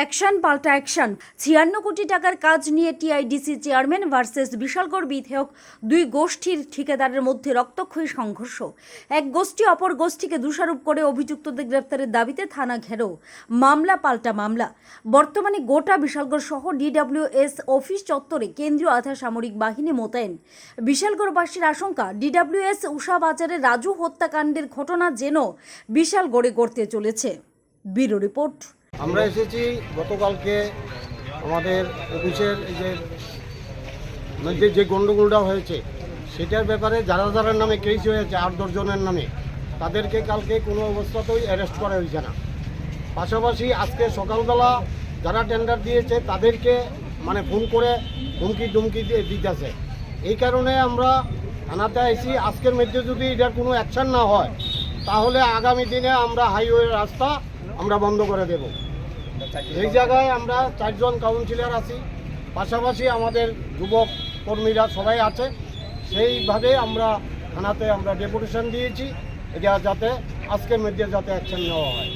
Action, পাল্টা action. ছিয়ান্ন কোটি টাকার কাজ নিয়ে টিআইডিসি চেয়ারম্যান ভার্সেস বিশালগড় বিধেয়ক দুই গোষ্ঠীর ঠিকাদারের মধ্যে রক্তক্ষয়ী সংঘর্ষ। এক গোষ্ঠী অপর গোষ্ঠীকে দোষারোপ করে অভিযুক্তদের গ্রেপ্তারের দাবিতে থানা ঘেরো মামলা, পাল্টা মামলা। বর্তমানে গোটা বিশালগড় সহ ডিডব্লিউএস অফিস চত্বরে কেন্দ্রীয় আধা সামরিক বাহিনী মোতায়েন। বিশালগড়বাসীর আশঙ্কা, ডিডব্লিউএস উষা বাজারে রাজু হত্যাকাণ্ডের ঘটনা যেন বিশালগড়ে গড়তে চলেছে। Bureau report. আমরা এসেছি গতকালকে আমাদের অফিসের যে মধ্যে যে গণ্ডগোলটা হয়েছে, সেটার ব্যাপারে যারা যারা নামে কেস হয়েছে, আট দশজনের নামে, তাদেরকে কালকে কোনো অবস্থাতেই অ্যারেস্ট করা হয়েছে না। পাশাপাশি আজকে সকালবেলা যারা টেন্ডার দিয়েছে, তাদেরকে মানে ফোন করে হুমকি দুমকি দিয়ে দিতেছে। এই কারণে আমরা থানাতে আইছি, আজকের মধ্যে যদি এটার কোনো অ্যাকশন না হয়, তাহলে আগামী দিনে আমরা হাইওয়ে রাস্তা আমরা বন্ধ করে দেব। এই জায়গায় আমরা চারজন কাউন্সিলর আছি। পাশাপাশি আমাদের যুবক কর্মীরা সবাই আছে। সেইভাবে আমরা থানাতে আমরা ডেপুটেশন দিয়েছি। এটা যাতে আজকের মধ্যে যাতে অ্যাকশন নেওয়া হয়।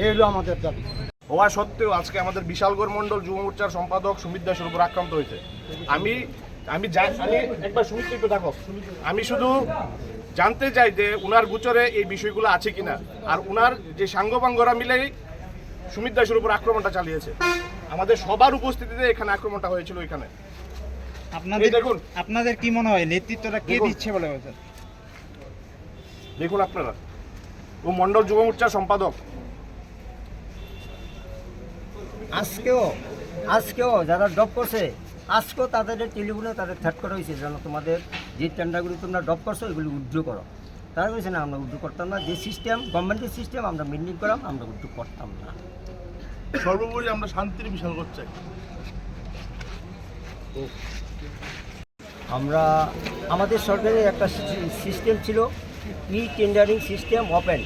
এই হলো আমাদের দাবি। হওয়া সত্ত্বেও আজকে আমাদের বিশালগড় মণ্ডল যুব মোর্চার সম্পাদক সুমিত দাসের উপর আক্রান্ত হয়েছে। আমি আমি আমি একবার সুমিত একটু দেখো। আমি শুধু জানতে চাই যে উনার গোচরে এই বিষয়গুলো আছে কিনা। আর উনার যে সাঙ্গপাঙ্গরা মিলেই সুমিত দাসের উপর আক্রমণটা চালিয়েছে। আমাদের সবার উপস্থিতিতে এখানে আক্রমণটা হয়েছিল এখানে আপনাদের দেখুন। আপনাদের কি মনে হয়? নেতৃত্বটা কে দিচ্ছে বলে বলছেন দেখুন আপনারা। ও মণ্ডল যুব মোর্চার সম্পাদক। আজকেও আজকেও যারা ডপ করছে আজকেও তাদের টেলিফোনে তাদের থ্যাট করা হয়েছে যেন তোমাদের যে টেন্ডারগুলি তোমরা ডপ করছ এগুলি উইথড্র করো। তারা বলছে না আমরা উদ্যোগ করতাম না। যে সিস্টেম গভর্নমেন্টের সিস্টেম আমরা মেনটেন করাম আমরা উদ্যোগ করতাম না। সর্বোপরি আমরা শান্তির করতে চাই। আমরা আমাদের সরকারের একটা সিস্টেম ছিল ই টেন্ডারিং সিস্টেম ওপেন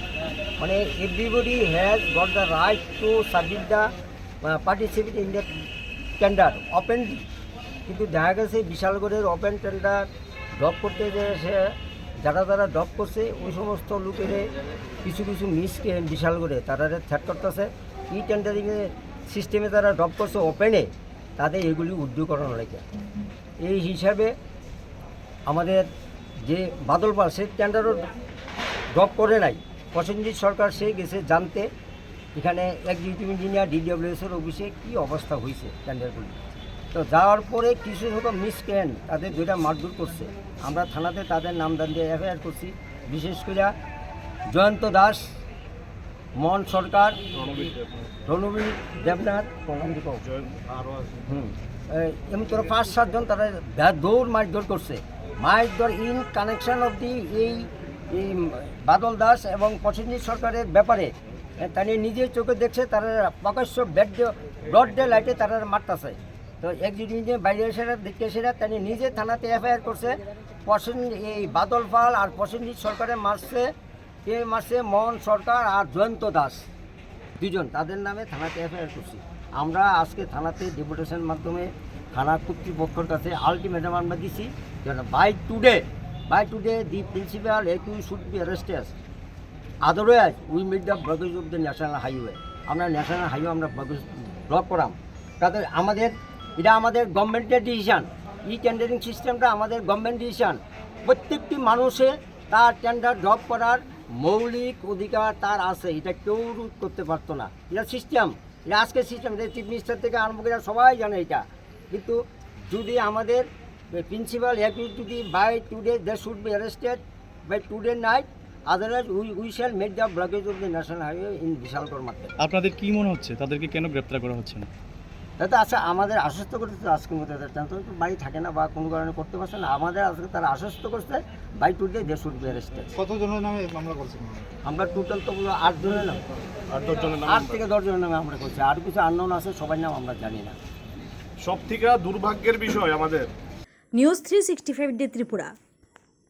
মানে everybody has got the right to submit the participate in the tender openly কিন্তু দেখা গেছে বিশালগড়ের ওপেন টেন্ডার ড্রপ করতে সে যারা যারা ড্রপ করছে, ওই সমস্ত লোকের কিছু কিছু মিসকে বিশাল করে, তারা থ্যাট করতেছে। ই টেন্ডারিংয়ের সিস্টেমে তারা ড্রপ করছে ওপেনে তাদের এগুলি উদ্যোগ করানো এই হিসাবে আমাদের যে বাদল পাল, সে টেন্ডারও ড্রপ করে নাই। প্রসেনজিৎ সরকার, সে গেছে জানতে। এখানে এক্সিকিউটিভ ইঞ্জিনিয়ার ডিডব্লিউএসের অফিসে কী অবস্থা হয়েছে টেন্ডারগুলি তো যাওয়ার পরে কিছু সংখ্যক মিসক্রেন্ট তাদের দুইটা মারধর করছে। আমরা থানাতে তাদের নাম দান দিয়ে এফআইআর করছি। বিশেষ করে জয়ন্ত দাস, মন সরকার, রণবীর দেবনাথ। হুম এমনি পাঁচ সাতজন তারা দৌড় মারধর করছে। মারধর ইন কানেকশন অফ দি এই বাদল দাস এবং প্রসেনজিৎ সরকারের ব্যাপারে। তারা নিজের চোখে দেখছে, তারা প্রকাশ্য ব্যাড, ব্রড ডে লাইটে তারা মারতেছে। তো এক একজিটিভ বাইরে এসে দেখতে এসে তারা নিজে থানাতে এফআইআর করছে। প্রসেন এই বাদল পাল আর প্রসেনজিৎ সরকারের মারছে কে মারছে মোহন সরকার আর জয়ন্ত দাস। দুজন তাদের নামে থানাতে এফআইআর করছি। আমরা আজকে থানাতে ডেপুটেশন মাধ্যমে থানা কর্তৃপক্ষের কাছে আলটিমেটাম আমরা দিছি, যেন by today by today the principal A Q should be arrested otherwise we made the blockage of the national highway আমরা ন্যাশনাল হাইওয়ে আমরা ব্লক করাম। তাদের, আমাদের এটা আমাদের গভর্নমেন্টের ডিসিশান ই টেন্ডারিং সিস্টেমটা আমাদের গভর্নমেন্ট ডিসিশান প্রত্যেকটি মানুষে তার টেন্ডার ড্রপ করার মৌলিক অধিকার তার আছে। এটা কেউ রোধ করতে পারতো না। এটা সিস্টেম এটা আজকের সিস্টেম এটা চিফ মিনিস্টার থেকে আরম্ভ করে সবাই জানে এটা। কিন্তু যদি আমাদের প্রিন্সিপাল যদি by today they should be arrested by today night otherwise we we shall make the blockage of the national highway in Bishalgarh market আপনাদের কি মনে হচ্ছে? তাদেরকে কেন গ্রেপ্তার করা হচ্ছে না? তাতে আচ্ছা আমাদের আশ্বস্ত করতে আজকের মতো তাদের তো বাড়ি থাকে না বা কোনো কারণে করতে পারছে না আমাদের আজকে তারা আশ্বস্ত করছে by today they should be arrested কতজনের নামে মামলা করছেন আমরা টোটাল তো আট জনের নাম। আর দশজনের নাম আট থেকে দশ জনের নামে আমরা করছি আর কিছু আননোন আছে সবার নাম আমরা জানি না। সব থেকে দুর্ভাগ্যের বিষয় আমাদের। News three sixty five day Tripura.